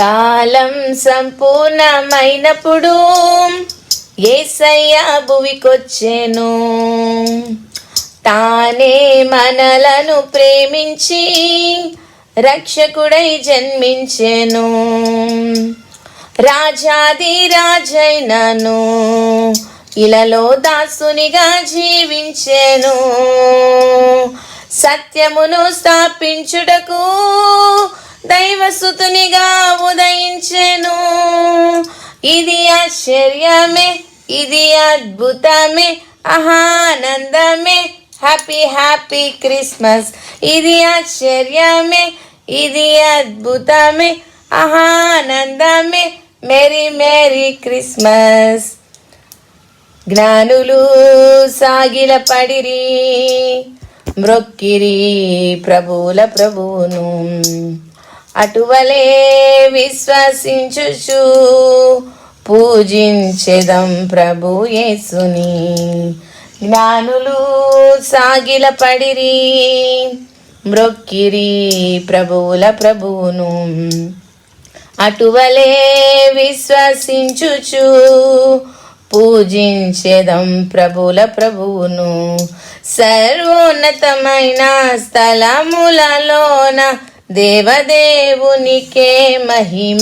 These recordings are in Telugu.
కాలం సంపూర్ణమైనప్పుడు ఏసయ్య భువికొచ్చెను. తానే మనలను ప్రేమించి రక్షకుడై జన్మించెను. రాజాది రాజైనను ఇలలో దాసునిగా జీవించెను. సత్యమును స్థాపించుటకు దైవసుతునిగా ఉదయించెను. ఇది ఆశ్చర్యమే ఇది అద్భుతమే ఆనందమే. హ్యాపీ హ్యాపీ క్రిస్మస్ ఇది ఆశ్చర్యమే ఇది అద్భుతమే ఆనందమే. మేరీ మేరీ క్రిస్మస్ జ్ఞానులు సాగిల పడిరి మ్రొక్కిరి ప్రభువుల ప్రభువును. అటువలే విశ్వసించుచు. పూజించెదం ప్రభు యేసుని. జ్ఞానులు సాగిల పడిరి. మ్రొక్కిరి ప్రభువుల ప్రభువును. అటువలే విశ్వసించుచు. పూజించెదం ప్రభుల ప్రభువును. సర్వోన్నతమైన స్థలములలోన దేవదేవునికే మహిమ.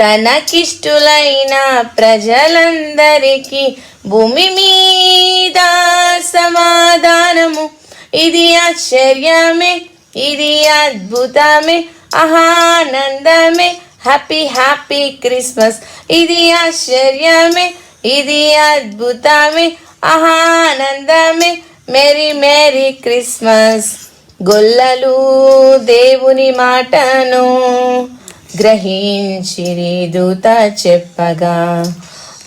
తనకిష్టులైన ప్రజలందరికీ భూమి మీద సమాధానము. ఇది ఆశ్చర్యమే ఇది అద్భుతమే ఆనందమే. Happy happy Christmas. ఇది ఆశ్చర్యమే ఇది అద్భుతమే ఆనందమే. Merry merry Christmas. గొల్లలు దేవుని మాటను గ్రహించిరి దూత చెప్పగా.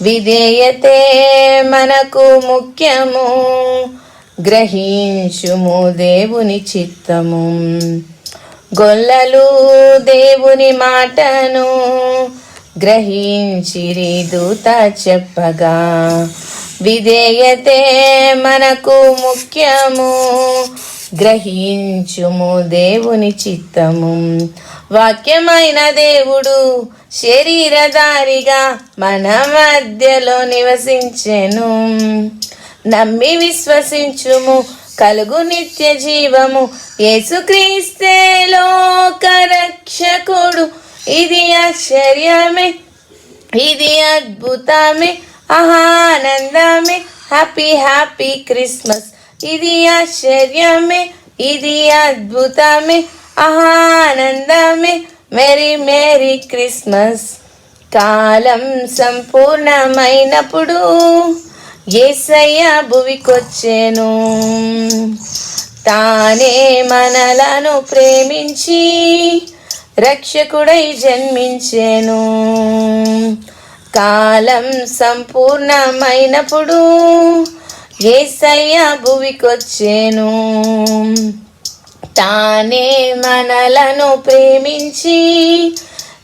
విధేయతే మనకు ముఖ్యము గ్రహించుము దేవుని చిత్తము. గొల్లలు దేవుని మాటను గ్రహించిరి దూత చెప్పగా. విధేయతే మనకు ముఖ్యము గ్రహించుము దేవుని చిత్తము. వాక్యమైన దేవుడు శరీరధారిగా మన మధ్యలో నివసించెను. నమ్మి విశ్వసించుము కలుగు నిత్య జీవము. యేసుక్రీస్తే లోక రక్షకుడు. ఇది ఆశ్చర్యమే ఇది అద్భుతమే ఆనందమే. హ్యాపీ హ్యాపీ క్రిస్మస్ ఇది ఆశ్చర్యమే ఇది అద్భుతమే ఆనందమే. Merry merry Christmas. కాలం సంపూర్ణమైనప్పుడు ఏసయ్య భువికొచ్చెను. తానే మనలను ప్రేమించి రక్షకుడై జన్మించెను. కాలం సంపూర్ణమైనప్పుడు ఏసయ్య భువికొచ్చేను. తానే మనలను ప్రేమించి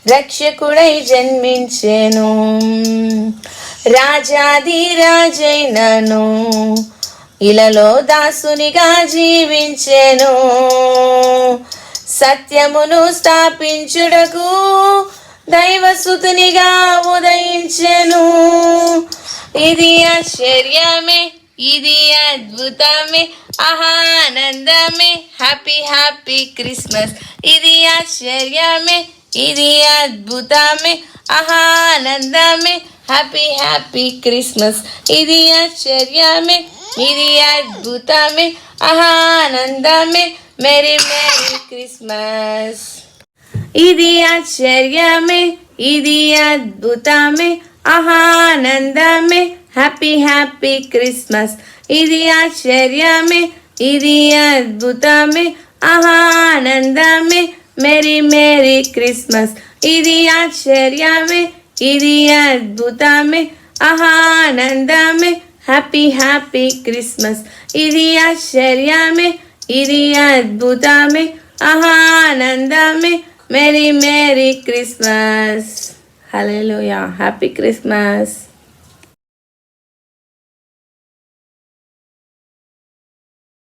రక్షకుడై జన్మించెను. రాజాది రాజైనను ఇలలో దాసునిగా జీవించెను. సత్యమును స్థాపించుటకు దైవసుతునిగా ఉదయించెను. ఇది ఆశ్చర్యమే ఇది అద్భుతమే ఆనందమే. హ్యాపీ హ్యాపీ క్రిస్మస్ ఇది ఆశ్చర్యమే ఇది అద్భుతమే ఆనందమే. హ్యాపీ హ్యాపీ క్రిస్మస్ ఇది ఆశ్చర్యమే ఇది అద్భుతమే ఆనందమే. మేరీ మేరీ క్రిస్మస్ ఇది ఆశ్చర్యమే ఇది అద్భుతమే ఆనందమే. హ్యాపీ హ్యాపీ క్రిస్మస్ ఇది ఆశ్చర్యమే ఇది అద్భుతమే ఆనందమే మేరీ మేరీ క్రిస్మస్ ఇది ఆశ్చర్యమే ఇది అద్భుతమే ఆనందమే హ్యాపీ హ్యాపీ క్రిస్మస్ ఇది ఆశ్చర్యమే ఇది అద్భుతమే ఆనందమే merry merry Christmas hallelujah happy Christmas